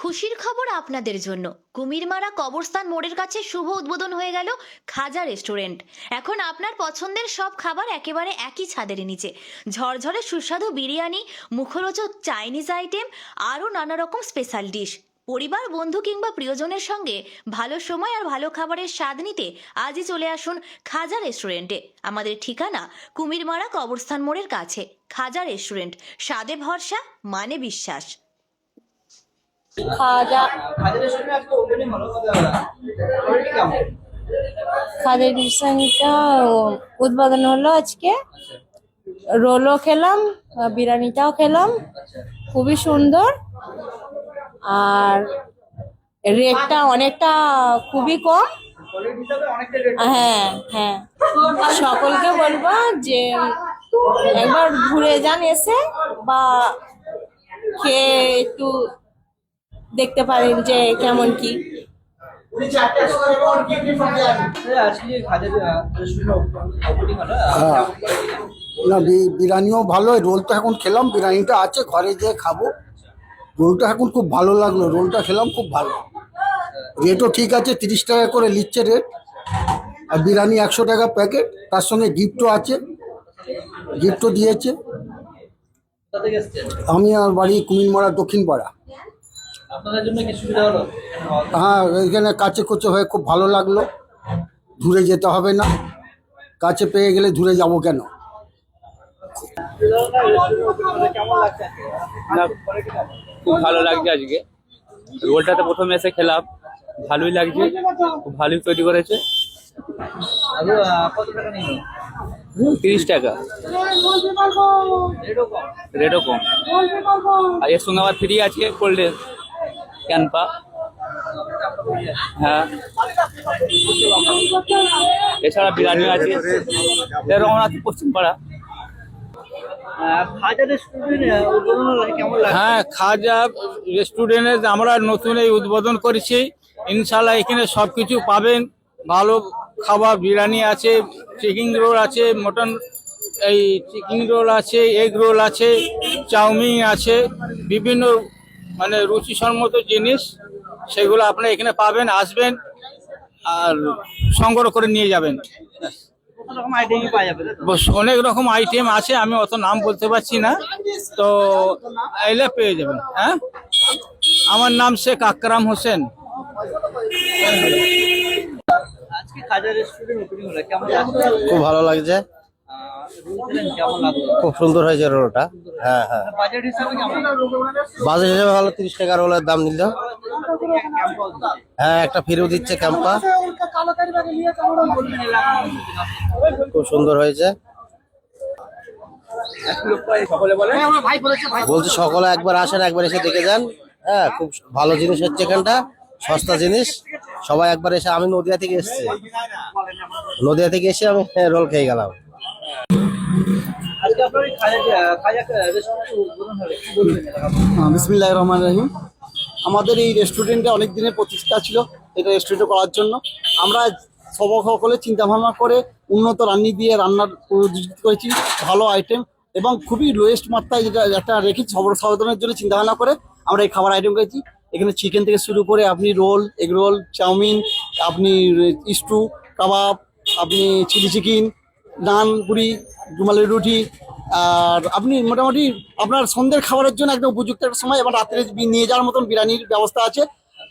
খুশির খবর আপনাদের জন্য। কুমিরমারা কবরস্থান মোড়ের কাছে শুভ উদ্বোধন হয়ে গেল খাজা রেস্টুরেন্ট। এখন আপনার পছন্দের সব খাবার একেবারে একই ছাদের নিচে। ঝরঝরে সুস্বাদু বিরিয়ানি, মুখরোচক চাইনিজ আইটেম, আরও নানা রকম স্পেশাল ডিশ পরিবার, বন্ধু কিংবা প্রিয়জনের সঙ্গে ভালো সময় আর ভালো খাবারের স্বাদ নিতে আজই চলে আসুন খাজা রেস্টুরেন্টে। আমাদের ঠিকানা কুমিরমারা কবরস্থান মোড়ের কাছে। খাজা রেস্টুরেন্ট। স্বাদে ভরসা মানে বিশ্বাস। খাজা খাদের রিসেন্টটা উদ্বোধন হলো আজকে। রোলও খেলাম, বিরিয়ানিটাও খেলাম, খুবই সুন্দর। আর রেটটা অনেকটা খুবই কম। হ্যাঁ হ্যাঁ। সকলকে বলব যে একবার ঘুরে যান এসে বা খেয়ে একটু দেখতে পারেন যে কেমন কি। হ্যাঁ। না বি- বিরিয়ানিও ভালো রোলটা এখন খেলাম বিরিয়ানিটা আছে ঘরে যেয়ে খাব। রোলটা এখন খুব ভালো লাগল রোলটা খেলাম খুব ভালো। রেটও ঠিক আছে তিরিশ টাকা করে নিচ্ছে রেট। আর বিরিয়ানি একশো টাকা প্যাকেট তার সঙ্গে গিফটও আছে। গিফটও দিয়েছে। আমি আর বাড়ি কুমিরমারা দক্ষিণ হ্যাঁ এখানে কাছে কোচে হয়ে খুব ভালো লাগল। দূরে যেতে হবে না। কাছে পেয়ে গেলে দূরে যাব কেন? খুব ভালো লাগছে আজকে। রোলটাতে প্রথমে এসে খেলাম। ভালোই লাগছে খুব ভালোই তৈরি করেছে। আলু টাকা নিল? তিরিশ টাকা। রেটও কম। আর এর সঙ্গে আবার ফ্রি আছে কোল্ড ড্রিঙ্ক ক্যানপা হ্যাঁ। এছাড়া বিরিয়ানি আছে রঘুনাথ পশ্চিমপাড়া। লাগছে? হ্যাঁ খাজা রেস্টুরেন্টে আমরা নতুন এই উদ্বোধন করেছি। ইনশাল্লাহ এখানে সব কিছু পাবেন। ভালো খাবার বিরিয়ানি আছে চিকেন রোল আছে মটন এই চিকেন রোল আছে এগ রোল আছে চাউমিন আছে বিভিন্ন মানে রুচিসম্মত জিনিস সেগুলো আপনারা এখানে পাবেন আসবেন আর সংগ্রহ করে নিয়ে যাবেন। কত রকম আইটেমই পাওয়া যাবে তাই তো? বস অনেক রকম আইটেম আছে আমি অত নাম বলতে পারছি না। তো এলে পেয়ে যাবেন হ্যাঁ? আমার নাম শেখ আকরাম হোসেন। খুব ভালো লাগছে আহ, রোল খেলেন কেমন লাগল খুব সুন্দর হয়েছে রোলটা। হ্যাঁ হ্যাঁ। বাজেট হিসাবে ভালো তিরিশ টাকা রোলের দাম নিল। হ্যাঁ একটা ফিরেও দিচ্ছে ক্যাম্পা। খুব সুন্দর হয়েছে। বলছি সকলে একবার আসেন একবার এসে দেখে যান। হ্যাঁ খুব ভালো জিনিস হচ্ছে এখানটা সস্তা জিনিস। সবাই একবার এসে আমি নদিয়া থেকে এসেছি। নদিয়া থেকে এসে আমি রোল খেয়ে গেলাম আজকে আপনার এই খাজা খাজা রেস্টুরেন্ট উদ্বোধন হলো কি বলবেন এলাকা বিসমিল্লাহ রহমান রাহিম। আমাদের এই রেস্টুরেন্টে অনেক দিনের প্রতিষ্ঠা ছিল এটা রেস্টুরেন্ট করার জন্য। আমরা সব সকলে চিন্তা ভাবনা করে উন্নত রান্নি দিয়ে রান্নার করেছি, ভালো আইটেম এবং খুবই লোয়েস্ট মাত্রায় যেটা একটা রেখেছি সব সাধারণের জন্য চিন্তা ভাবনা করে আমরা এই খাবার আইটেম করেছি। এখানে চিকেন থেকে শুরু করে আপনি রোল এগ রোল চাউমিন, আপনি স্টু কাবাব আপনি চিলি চিকেন নান পুরি রুমালের রুটি আর আপনি মোটামুটি আপনার সন্ধ্যের খাবারের জন্য একদম উপযুক্ত একটা সময় এবং রাত্রে নিয়ে যাওয়ার মতন বিরিয়ানির ব্যবস্থা আছে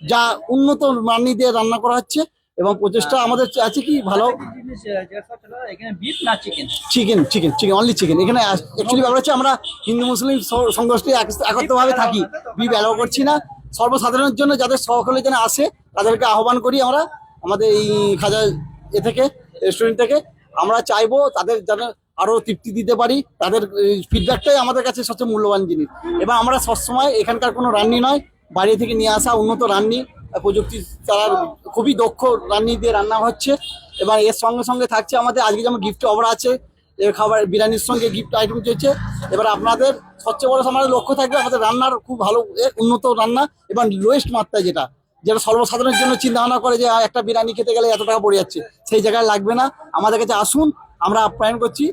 যা উন্নত রান্নি দিয়ে রান্না করা হচ্ছে এবং প্রচেষ্টা আমাদের আছে কি ভালো। Chicken chicken chicken only chicken এখানে অ্যাকচুয়ালি ব্যাপার হচ্ছে আমরা হিন্দু মুসলিম স- সংগোষ্ঠী এক- একত্রভাবে থাকি বিপ অ্যালাউ করছি না। সর্বসাধারণের জন্য যাদের সকলে যেন আসে তাদেরকে আহ্বান করি আমরা আমাদের এই খাজা এ থেকে রেস্টুরেন্ট থেকে। আমরা চাইব তাদের যেন আরও তৃপ্তি দিতে পারি, তাদের ফিডব্যাকটাই আমাদের কাছে সবচেয়ে মূল্যবান জিনিস। এবং আমরা সবসময় এখানকার কোনো রান্নি নয়, বাইরে থেকে নিয়ে আসা উন্নত রান্নি, প্রযুক্তি তারা খুবই দক্ষ রান্নি দিয়ে রান্না হচ্ছে। এবং এর সঙ্গে সঙ্গে থাকছে আমাদের, আজকে যেমন গিফট অফার আছে, এ খাবার, বিরিয়ানির সঙ্গে গিফট আইটেম চলছে। এবার আপনাদের সবচেয়ে বড় আমাদের লক্ষ্য থাকবে আমাদের রান্নার খুব ভালো উন্নত রান্না এবং লোয়েস্ট মাত্রায় যেটা। যেটা সর্বসাধারণের জন্য চিন্তা ভাবনা করে যে একটা বিরিয়ানি খেতে গেলে এত টাকা পড়ে যাচ্ছে। সেই জায়গায় লাগবে না। আমাদের কাছে আসুন আমরা আপ্যায়ন করছি।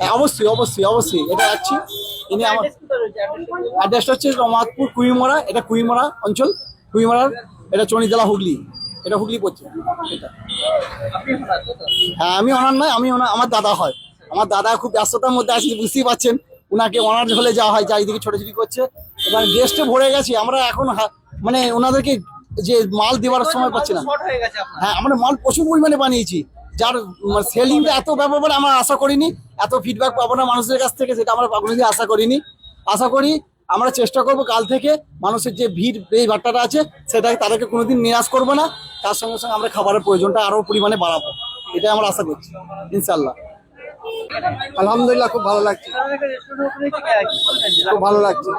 হ্যাঁ, অবশ্যই অবশ্যই অবশ্যই। এটা যাচ্ছি ইনি আমার অ্যাড্রেসটা হচ্ছে রমাতপুর কুইমরা এটা কুইমরা অঞ্চল। কুইমরার এটা চনিতলা হুগলি। এটা হুগলি পড়ছে। হ্যাঁ আমি ওনার নয় আমি ওনার আমার দাদা হয়। আমার দাদা খুব ব্যস্ততার মধ্যে আছে বুঝতেই পারছেন। উনাকে ওনার হলে যাওয়া হয় চারিদিকে ছোটাছুটি করছে। এবার গেস্টে ভরে গেছি। আমরা এখন মানে ওনাদেরকে যে মাল দেওয়ার সময় পাচ্ছি না শর্ট হয়ে গেছে আপনার। হ্যাঁ আমরা মাল প্রচুর পরিমাণে বানিয়েছি। যার সেলিংটা এত ব্যাপার বলে আমরা আশা করিনি এত ফিডব্যাক পাবো না মানুষের কাছ থেকে সেটা আমরা কোনোদিন আশা করিনি। আশা করি আমরা চেষ্টা করব কাল থেকে মানুষের যে ভিড় এই ভাট্টাটা আছে সেটাকে তাদেরকে কোনোদিন নিরাশ করব না। তার সঙ্গে সঙ্গে আমরা খাবারের প্রয়োজনটা আরও পরিমাণে বাড়াবো। এটাই আমরা আশা করছি ইনশাল্লাহ আলহামদুলিল্লাহ খুব ভালো লাগছে। খুব ভালো লাগছে।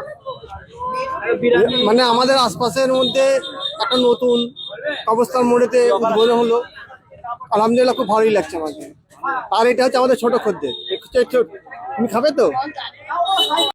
মানে আমাদের আশপাশের মধ্যে একটা নতুন অবস্থার মোড়েতে উদ্বোধন হলো। আলহামদুলিল্লাহ খুব ভালোই লাগছে আমাকে। আর এটা হচ্ছে আমাদের ছোট খদ্দের। তুমি খাবে তো?